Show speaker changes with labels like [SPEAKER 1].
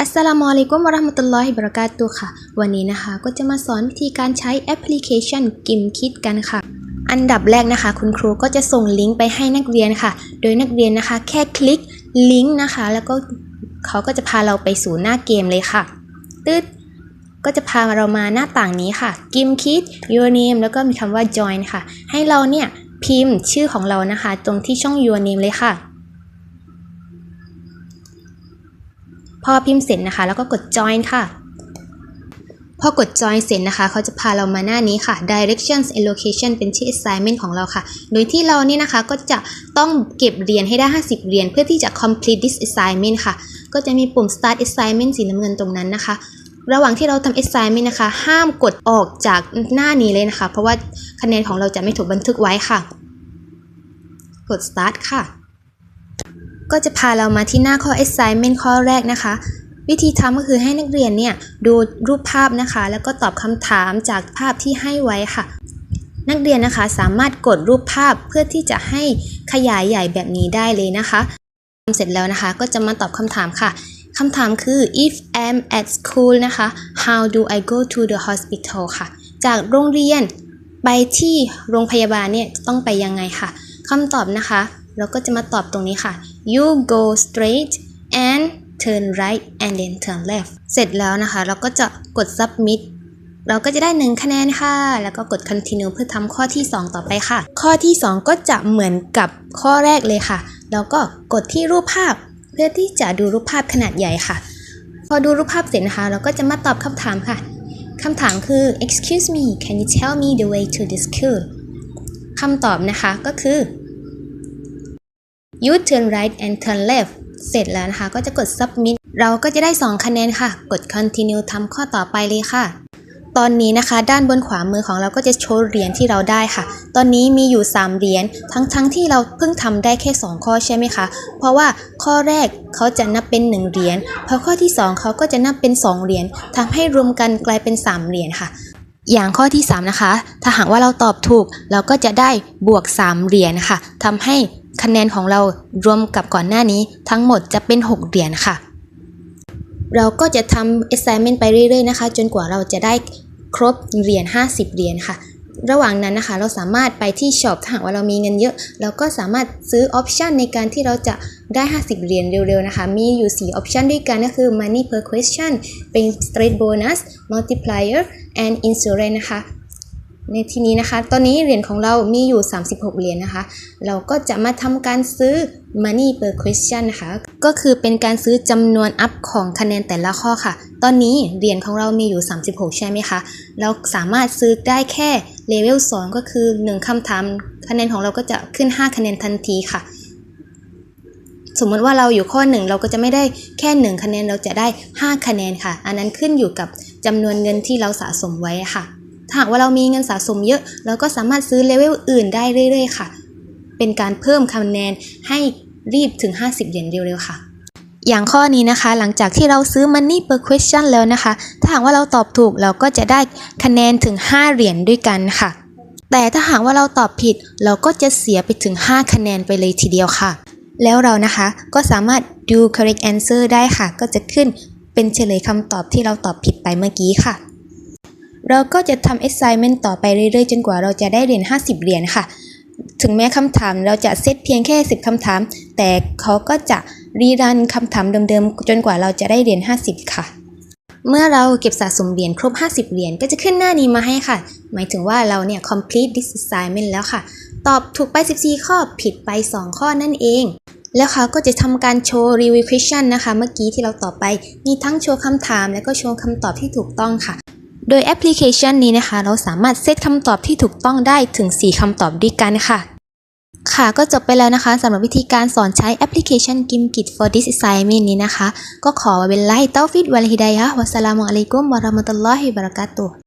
[SPEAKER 1] อัสสลามุอะลัยกุมวะราะห์มะตุลลอฮิบะเราะกาตุค่ะ วันนี้นะคะก็จะมาสอนวิธีการใช้แอปพลิเคชันกิมคิดกันค่ะ อันดับแรกนะคะ คุณครูก็จะส่งลิงก์ไปให้นักเรียนค่ะ โดยนักเรียนนะคะ แค่คลิกลิงก์นะคะ แล้วก็เขาก็จะพาเราไปสู่หน้าเกมเลยค่ะ ตึ๊ดก็จะพาเรามาหน้าต่างนี้ค่ะ กิมคิด your name แล้วก็มีคำว่า join ค่ะ ให้เราเนี่ยพิมพ์ชื่อของเรานะคะ ตรงที่ช่อง your name เลยค่ะ พอพิมพ์เสร็จนะคะ แล้วก็กด join ค่ะ พอกด join เสร็จนะคะ เขาจะพาเรามาหน้านี้ค่ะ directions and location เป็นชื่อ assignment ของเราค่ะ โดยที่เรานี่นะคะก็จะต้องเก็บเรียญให้ได้ 50 เรียญเพื่อที่จะ complete this assignment ค่ะ ก็จะมีปุ่ม start assignment สีน้ำเงินตรงนั้นนะคะระหว่างที่เราทำ assignment นะคะ ห้ามกดออกจากหน้านี้เลยนะคะ เพราะว่าคะแนนของเราจะไม่ถูกบันทึกไว้ค่ะ กด start ค่ะ ก็จะพาเรามาที่หน้าข้อ assignment ข้อแรกนะคะ วิธีทำก็คือให้นักเรียนเนี่ยดูรูปภาพนะคะ แล้วก็ตอบคำถามจากภาพที่ให้ไว้ค่ะ นักเรียนนะคะสามารถกดรูปภาพเพื่อที่จะให้ขยายใหญ่แบบนี้ได้เลยนะคะทำเสร็จแล้วนะคะก็จะมาตอบคำถามค่ะคำถามคือ if I'm at school นะคะ how do I go to the hospital ค่ะ จากโรงเรียนไปที่โรงพยาบาลเนี่ยต้องไปยังไงค่ะคำตอบนะคะ เราก็จะมาตอบตรงนี้ค่ะ you go straight and turn right and then turn left เสร็จแล้วนะคะ เราก็จะกด submit เราก็จะได้ 1 คะแนนค่ะ แล้วก็กด continue เพื่อทำข้อที่ 2 ต่อไปค่ะ ข้อที่ 2 ก็จะเหมือนกับข้อแรกเลยค่ะ แล้วก็กดที่รูปภาพ เพื่อที่จะดูรูปภาพขนาดใหญ่ค่ะ พอดูรูปภาพเสร็จนะคะ เราก็จะมาตอบคำถามค่ะคำถามคือ excuse me can you tell me the way to the school คำตอบนะคะก็คือ you turn right and turn left เสร็จแล้วนะคะ ก็จะกด submit เราก็จะได้ 2 คะแนนค่ะ กด continue ทำข้อต่อไปเลยค่ะ ตอนนี้นะคะ ด้านบนขวามือของเราก็จะโชว์เหรียญที่เราได้ค่ะ ตอนนี้มีอยู่ 3 เหรียญ ทั้งๆทที่เราเพิ่งทำได้แค่ 2 ข้อใช่ไหมคะ เพราะว่าข้อแรกเขาจะนับเป็น 1 เหรียญ พอข้อที่ 2 เขาก็จะนับเป็น 2 เหรียญทำให้รวมกันกลายเป็น 3 เหรียญค่ะอย่างข้อที่ 3 นะคะ ถ้าหากว่าเราตอบถูก เราก็จะได้บวก 3 เหรียญค่ะทำให้ คะแนนของเรารวมกับก่อนหน้านี้ทั้งหมดจะเป็น 6 เหรียญค่ะ เราก็จะทำ assignment ไปเรื่อยๆนะคะ จนกว่าเราจะได้ครบเหรียญ50 เหรียญค่ะ ระหว่างนั้นนะคะ เราสามารถไปที่ช็อปถ้าหากว่าเรามีเงินเยอะ เราก็สามารถซื้อออปชันในการที่เราจะได้ 50 เหรียญเร็วๆนะคะ มีอยู่ 4 ออปชันด้วยกันก็คือ money per question เป็น straight bonus multiplier and insurance นะคะ ในที่นี้นะคะ ตอนนี้เหรียญของเรามีอยู่ 36 เหรียญนะคะ เราก็จะมาทำการซื้อ money per question นะคะ ก็คือเป็นการซื้อจำนวนอัพของคะแนนแต่ละข้อค่ะ ตอนนี้เหรียญของเรามีอยู่ 36 ใช่ไหมคะ เราสามารถซื้อได้แค่เลเวล 2 ก็คือ 1คำถาม คะแนนของเราก็จะขึ้น 5 คะแนนทันทีค่ะ สมมติว่าเราอยู่ข้อ 1 เราก็จะไม่ได้แค่ 1 คะแนน เราจะได้ 5 คะแนนค่ะ อันนั้นขึ้นอยู่กับจำนวนเงินที่เราสะสมไว้ค่ะ ถ้าหากว่าเรามีเงินสะสมเยอะ เราก็สามารถซื้อเลเวลอื่นได้เรื่อยๆ ค่ะ เป็นการเพิ่มคะแนนให้รีบถึง 50 เหรียญเร็วๆ ค่ะ อย่างข้อนี้นะคะ หลังจากที่เราซื้อ money per question แล้วนะคะ ถ้าหากว่าเราตอบถูกเราก็จะได้คะแนนถึง 5 เหรียญด้วยกันค่ะ แต่ถ้าหากว่าเราตอบผิด เราก็จะเสียไปถึง 5 คะแนนไปเลยทีเดียวค่ะ แล้วเรานะคะก็สามารถดู correct answer ได้ค่ะ ก็จะขึ้นเป็นเฉลยคำตอบที่เราตอบผิดไปเมื่อกี้ค่ะ เราก็จะทำ assignment ต่อไปเรื่อยๆ จนกว่าเราจะได้เหรียญ50 เหรียญค่ะ ถึงแม้คำถามเราจะเซตเพียงแค่ 10คำถาม แต่เขาก็จะรีรันคำถามเดิมๆ จนกว่าเราจะได้เหรียญ50 ค่ะ เมื่อเราเก็บสะสมเหรียญครบ 50 เหรียญก็จะขึ้นหน้านี้มาให้ค่ะ หมายถึงว่าเราเนี่ย complete this assignment แล้วค่ะ ตอบถูกไป 14 ข้อผิดไป 2 ข้อนั่นเองแล้วเขาก็จะทำการโชว์ review question นะคะ เมื่อกี้ที่เราตอบไป มีทั้งโชว์คำถามและก็โชว์คำตอบที่ถูกต้องค่ะ โดยแอปพลิเคชันนี้นะคะ เราสามารถเซตคำตอบที่ถูกต้องได้ถึง 4คำตอบด้วยกันค่ะ ค่ะก็จบไปแล้วนะคะสำหรับวิธีการสอนใช้แอปพลิเคชัน Gimkit for this assignment นี้นะคะ ก็ขอเวลาให้เต้าฟิดวัลฮิดายะวัสสลามุอะลัยกุมวะราะมะตุลลอฮิบะเราะกาตุ